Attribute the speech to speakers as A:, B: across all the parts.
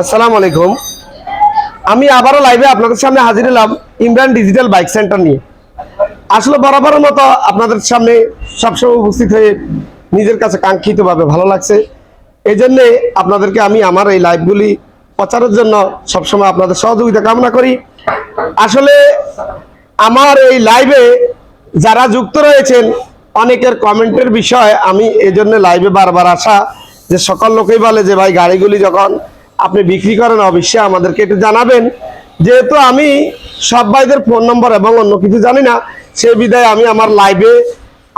A: আসসালামু আলাইকুম। আমি আবারও লাইভে আপনাদের সামনে হাজির হলাম ইমরান ডিজিটাল বাইক সেন্টার নিয়ে। আসলে বরাবরের মতো আপনাদের সামনে সবসময় উপস্থিত হয়ে নিজের কাছে কাঙ্ক্ষিতভাবে ভালো লাগছে। এই জন্যে আপনাদেরকে আমি আমার এই লাইভগুলি প্রচারের জন্য সবসময় আপনাদের সহযোগিতা কামনা করি। আসলে আমার এই লাইভে যারা যুক্ত রয়েছেন, অনেকের কমেন্টের বিষয় আমি এই জন্য লাইভে বারবার আসা যে সকল লোকেই বলে যে, ভাই, গাড়িগুলি যখন আপনি বিক্রি করেন, অবশ্যই আমাদেরকে একটু জানাবেন। যেহেতু আমি সব ভাইদের ফোন নম্বর এবং অন্য কিছু জানি না, সেই বিধায় আমি আমার লাইভে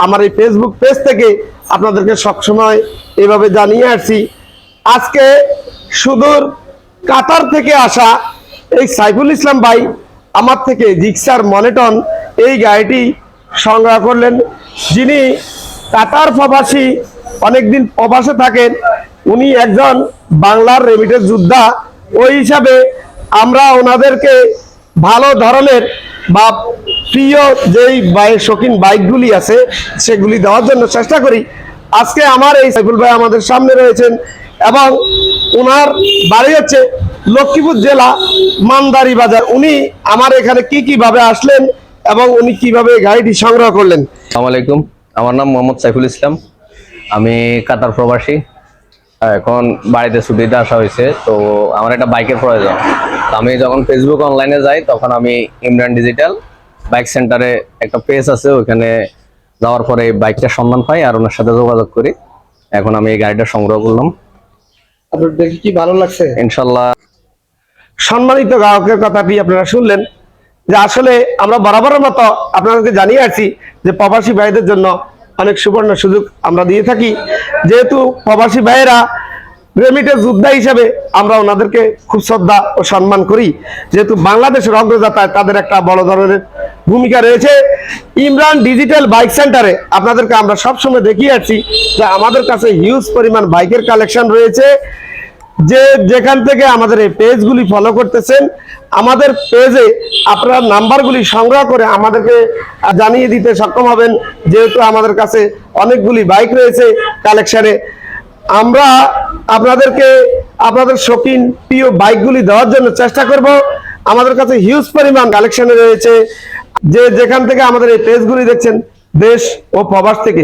A: আমার এই ফেসবুক পেজ থেকে আপনাদেরকে সবসময় এভাবে জানিয়ে আসছি। আজকে সুদূর কাতার থেকে আসা এই সাইফুল ইসলাম ভাই আমার থেকে জিক্সার মনেটন এই গাড়িটি সংগ্রহ করলেন। যিনি কাতার প্রবাসী, অনেকদিন প্রবাসে থাকেন উনি একজন বাংলার রেমিটেড যোদ্ধা। ওই হিসাবে আমরা ওনাদেরকে ভালো ধরনের বা প্রিয় যেই বাইক শৌখিন বাইকগুলি আছে, সেগুলি দেওয়ার জন্য চেষ্টা করি। আজকে আমার এই সাইফুল ভাই আমাদের সামনে রয়েছেন এবং ওনার বাড়ি হচ্ছে লক্ষ্মীপুর জেলা মানদারি বাজার। উনি আমার এখানে কি কীভাবে আসলেন এবং উনি কীভাবে গাড়িটি সংগ্রহ করলেন?
B: আসসালামু আলাইকুম। আমার নাম মোহাম্মদ সাইফুল ইসলাম। আমি কাতার প্রবাসী। এখন বাড়িতে ছুটিতে আসা হয়েছে তো আমার একটা বাইকের প্রয়োজন। তো আমি যখন ফেসবুক অনলাইনে যাই তখন আমি ইমরান ডিজিটাল বাইক সেন্টারে একটা পেজ আছে ওখানে যাওয়ার পরে এই বাইকটা সন্ধান পাই আর ওনার সাথে যোগাযোগ করি। এখন আমি এই গাড়িটা সংগ্রহ করলাম।
A: আপনার দেখি কি ভালো লাগছে?
B: ইনশাল্লাহ।
A: সম্মানিত গ্রাহকের কথাটি আপনারা শুনলেন যে আসলে আমরা বরাবরের মতো আপনাদেরকে জানিয়ে আসছি যে প্রবাসী ভাইদের জন্য অনেক সুবর্ণ সুযোগ আমরা দিয়ে থাকি। যেহেতু প্রবাসী ভাইয়েরা রেমিটের যোদ্ধা হিসাবে আমরা ওনাদেরকে খুব শ্রদ্ধা ও সম্মান করি। যেহেতু বাংলাদেশের অগ্রযাত্রায় তাদের একটা বড় ধরনের ভূমিকা রয়েছে। ইমরান ডিজিটাল বাইক সেন্টারে আপনাদেরকে আমরা সবসময় দেখিয়ে আছি যে আমাদের কাছে হিউজ পরিমাণ বাইকের কালেকশন রয়েছে। যে যেখান থেকে আমাদের এই পেজগুলি ফলো করতেছেন, আমাদের পেজে আপনারা নাম্বারগুলি সংগ্রহ করে আমাদেরকে জানিয়ে দিতে সক্ষম হবেন। যেহেতু আমাদের কাছে অনেকগুলি বাইক রয়েছে কালেকশনে, আমরা আপনাদেরকে, আপনাদের শৌখিন প্রিয় বাইকগুলি দেওয়ার জন্য চেষ্টা করব। আমাদের কাছে হিউজ পরিমাণ কালেকশনে রয়েছে। যে যেখান থেকে আমাদের এই পেজগুলি দেখছেন দেশ ও প্রবাস থেকে।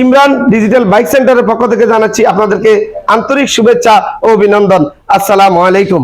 A: ইমরান ডিজিটাল বাইক সেন্টারের পক্ষ থেকে জানাচ্ছি আপনাদেরকে আন্তরিক শুভেচ্ছা ও অভিনন্দন। আসসালামু আলাইকুম।